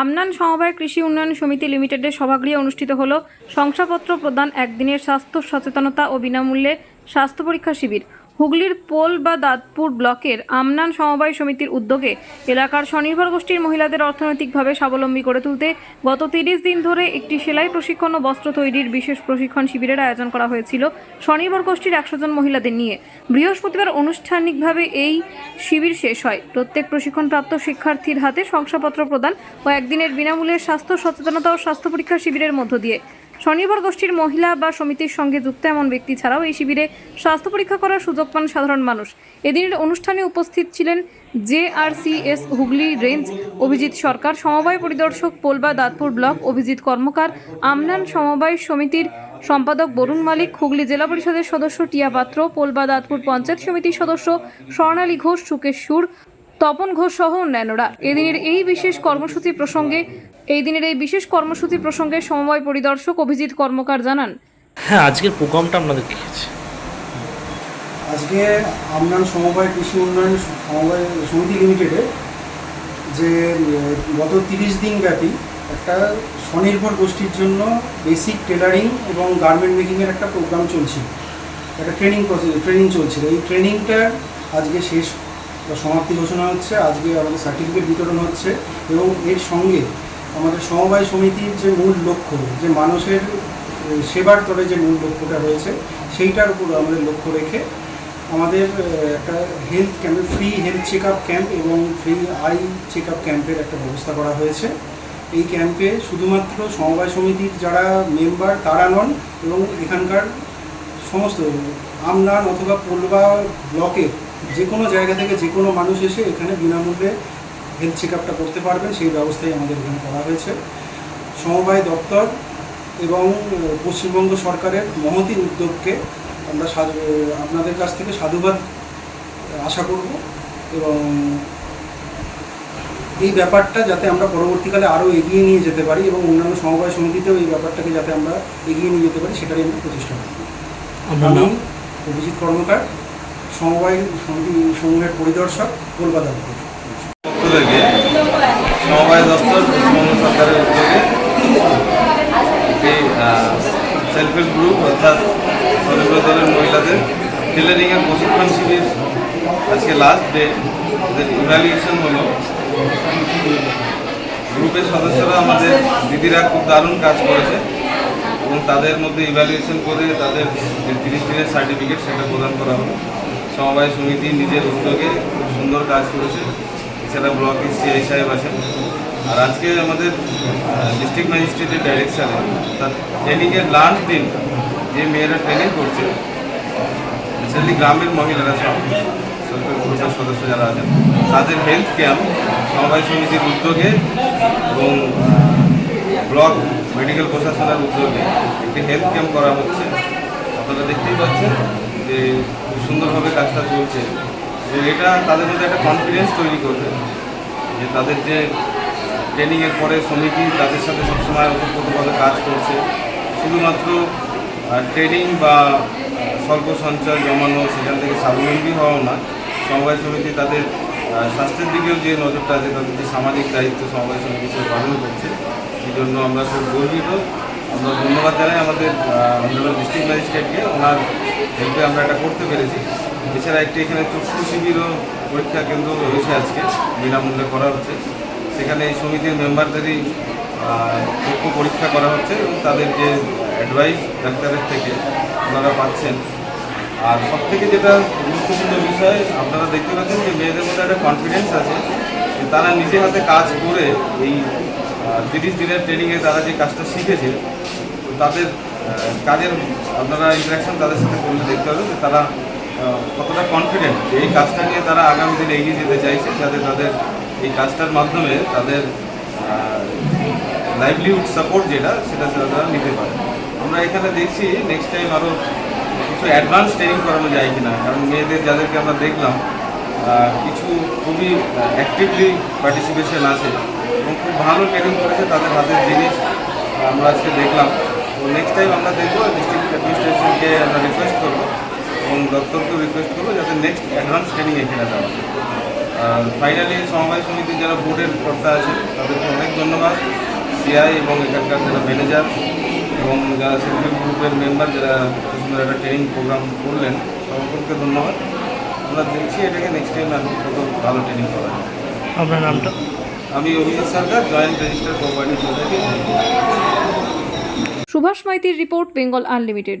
আমনান সমবায় কৃষি উন্নয়ন সমিতি লিমিটেডের সভাগৃহে অনুষ্ঠিত হল শংসাপত্র প্রদান একদিনের স্বাস্থ্য সচেতনতা ও বিনামূল্যে স্বাস্থ্য পরীক্ষা শিবির। হুগলির পোল বা দাঁতপুর ব্লকের আমনান সমবায় সমিতির উদ্যোগে এলাকার স্বনির্ভর গোষ্ঠীর মহিলাদের অর্থনৈতিকভাবে স্বাবলম্বী করে তুলতে গত তিরিশ দিন ধরে একটি সেলাই প্রশিক্ষণ ও বস্ত্র তৈরির বিশেষ প্রশিক্ষণ শিবিরের আয়োজন করা হয়েছিল স্বনির্ভর গোষ্ঠীর একশো জন মহিলাদের নিয়ে। বৃহস্পতিবার আনুষ্ঠানিকভাবে এই শিবির শেষ হয়। প্রত্যেক প্রশিক্ষণপ্রাপ্ত শিক্ষার্থীর হাতে শংসাপত্র প্রদান ও একদিনের বিনামূল্যে স্বাস্থ্য সচেতনতা ও স্বাস্থ্য পরীক্ষা শিবিরের মধ্য দিয়ে। স্বনির্ভর গোষ্ঠীর মহিলা বা সমিতির সঙ্গে যুক্ত এমন ব্যক্তি ছাড়াও এই শিবিরে স্বাস্থ্য পরীক্ষা করার সুযোগ পান সাধারণ মানুষ। এদিনের অনুষ্ঠানে উপস্থিত ছিলেন জেআরসিএস হুগলি রেঞ্জ অভিজিৎ সরকার, সমবায় পরিদর্শক পোলবা দাঁতপুর ব্লক অভিজিৎ কর্মকার, আমনান সমবায় সমিতির সম্পাদক বরুণ মালিক, হুগলি জেলা পরিষদের সদস্য টিয়া পাত্র, পোলবা দাঁতপুর পঞ্চায়েত সমিতির সদস্য স্বর্ণালী ঘোষ, সুকেশ সুর, তপন ঘোষ সহ অন্যান্যরা। এদিনের এই বিশেষ কর্মসূচি প্রসঙ্গে এই দিনের এই বিশেষ কর্মসূচি প্রসঙ্গে সমবায় পরিদর্শক অভিজিৎ কর্মকার জানান। হ্যাঁ আজকের প্রোগ্রামটা আপনাদের কি আছে আজকে আমনান সমবায় কৃষি উন্নয়ন সমবায় সমিতি লিমিটেডে যে গত তিরিশ দিন ব্যাপী একটা স্বনির্ভর গোষ্ঠীর জন্য বেসিক টেলারিং এবং গার্মেন্ট মেকিংয়ের একটা প্রোগ্রাম চলছিল একটা ট্রেনিং ট্রেনিং চলছিল এই ট্রেনিংটা আজকে শেষ বা সমাপ্তি ঘোষণা হচ্ছে আজকে আমাদের সার্টিফিকেট বিতরণ হচ্ছে এবং এর সঙ্গে আমাদের সমবায় সমিতির যে মূল লক্ষ্য, যে মানুষের সেবার তরে যে মূল লক্ষ্যটা রয়েছে, সেইটার উপর আমাদের লক্ষ্য রেখে আমাদের একটা health camp free health check camp এবং ফ্রি আই চেক ক্যাম্পের একটা ব্যবস্থা করা হয়েছে। এই ক্যাম্পে শুধুমাত্র সমবায় সমিতির যারা মেম্বার তারা নন, এবং এখানকার সমস্ত আমনান অথবা পোলবা ব্লকের যে কোনো জায়গা থেকে যে কোনো মানুষ এসে এখানে বিনামূল্যে হেলথ চেক আপটা করতে পারবেন সেই ব্যবস্থাই আমাদের এখানে করা হয়েছে। সমবায় দপ্তর এবং পশ্চিমবঙ্গ সরকারের মহতি উদ্যোগকে আমরা আপনাদের কাছ থেকে সাধুবাদ আশা করব এবং এই ব্যাপারটা যাতে আমরা পরবর্তীকালে আরও এগিয়ে নিয়ে যেতে পারি এবং অন্যান্য সমবায় সমিতিতেও এই ব্যাপারটাকে যাতে আমরা এগিয়ে নিয়ে যেতে পারি সেটারই আমরা প্রচেষ্টা করব। আপনার আমি নাম অভিজিৎ কর্মকার সমবায় সমিতি সমূহের পরিদর্শক কলকাতা উদ্যোগে সমবায় দপ্তর, পশ্চিমবঙ্গ সরকারের উদ্যোগে সেলফ হেল্প গ্রুপ অর্থাৎ স্বনির্ভর দলের মহিলাদের টেলারিংয়ের প্রশিক্ষণ শিবির আজকে লাস্ট ডে ইভ্যালুয়েশন হলো। গ্রুপের সদস্যরা আমাদের দিদিরা খুব দারুণ কাজ করেছে এবং তাদের মধ্যে ইভ্যালুয়েশন করে তাদের যে তিরিশ দিনের সার্টিফিকেট সেটা প্রদান করা হলো। সমবায় সমিতি নিজের উদ্যোগে খুব সুন্দর কাজ করেছে। এছাড়া ব্লক সিআই সাহেব আছেন। আর আজকে আমাদের ডিস্ট্রিক্ট ম্যাজিস্ট্রেটের ডাইরেকশানে তার ট্রেনিংয়ের লাস্ট দিন যে মেয়েরা ট্রেনিং করছে স্পেশালি গ্রামের মহিলারা সব গ্রুপের সদস্য যারা আছেন, তাদের হেলথ ক্যাম্প সমবায় সমিতির উদ্যোগে এবং ব্লক মেডিকেল প্রশাসনের উদ্যোগে একটি হেলথ ক্যাম্প করা হচ্ছে। আপনারা দেখতেই পাচ্ছেন যে খুব সুন্দরভাবে কাজটা চলছে। এবং এটা তাদের মধ্যে একটা কনফিডেন্স তৈরি করবে। যে তাদের যে ট্রেনিংয়ের পরে সমিতি তাদের সাথে সবসময় ওতপ্রোতভাবে কাজ করছে। শুধুমাত্র ট্রেনিং বা স্বল্প সঞ্চয় জমানো সেখান থেকে স্বাবলম্বী হওয়াও না, সমবায় সমিতি তাদের স্বাস্থ্যের দিকেও যে নজরটা আছে, তাদের যে সামাজিক দায়িত্ব সমবায় সমিতি সে পালন করছে এই জন্য আমরা খুব গর্বিত। আমরা ধন্যবাদ জানাই আমাদের অন্যান্য ডিস্ট্রিক্ট ম্যাজিস্ট্রেটকে ওনার হেল্পে আমরা এটা করতে পেরেছি। এছাড়া একটি এখানে চক্ষু শিবিরও পরীক্ষা কেন্দ্র রয়েছে আজকে, বিনামূল্যে করা হচ্ছে। সেখানে এই সমিতির মেম্বারদেরই চক্ষু পরীক্ষা করা হচ্ছে এবং তাদের যে অ্যাডভাইস ডাক্তারের থেকে ওনারা পাচ্ছেন। আর সব থেকে যেটা গুরুত্বপূর্ণ বিষয়, আপনারা দেখতে পাচ্ছেন যে মেয়েদের মধ্যে একটা কনফিডেন্স আছে যে তারা নিজে হাতে কাজ করে এই তিরিশ দিনের ট্রেনিংয়ে তারা যে কাজটা শিখেছে, তাদের কাজের আপনারা ইন্টারাকশন তাদের সাথে করলে দেখতে পাবেন যে তারা কতটা কনফিডেন্ট যে এই কাজটা নিয়ে তারা আগামী দিনে এগিয়ে যেতে চাইছে যাতে তাদের এই কাজটার মাধ্যমে তাদের লাইভলিহুড সাপোর্ট যেটা, সেটা তারা নিতে পারে। আমরা এখানে দেখছি নেক্সট টাইম আরও কিছু অ্যাডভান্স ট্রেনিং করানো যায় কিনা, কারণ মেয়েদের যাদেরকে আমরা দেখলাম কিছু খুবই অ্যাক্টিভলি পার্টিসিপেশন আছে এবং খুব ভালো ট্রেনিং করেছে তাদের হাতের জিনিস, আমরা আজকে দেখলাম। তো নেক্সট টাইম আমরা দেখব ডিস্ট্রিক্ট অ্যাডমিনিস্ট্রেশনকে আমরা রিকোয়েস্ট করব। এবং দপ্তরকেও রিকোয়েস্ট করব যাতে নেক্সট অ্যাডভান্স ট্রেনিং এখানে দেওয়া হয়। আর ফাইনালি সমবায় সমিতির যারা বোর্ডের কর্তা আছে তাদেরকে অনেক ধন্যবাদ। সিআই এবং এখানকার যারা ম্যানেজার এবং যারা সেলফ গ্রুপের মেম্বার যারা সুন্দর একটা ট্রেনিং প্রোগ্রাম করলেন সকলকে ধন্যবাদ। আমরা দেখছি এটাকে নেক্সট টাইম আমি কত ভালো ট্রেনিং করা আপনার নামটা? আমি Abhijit Sarkar joint registrar company society Subhash মাইতির report Bengal unlimited.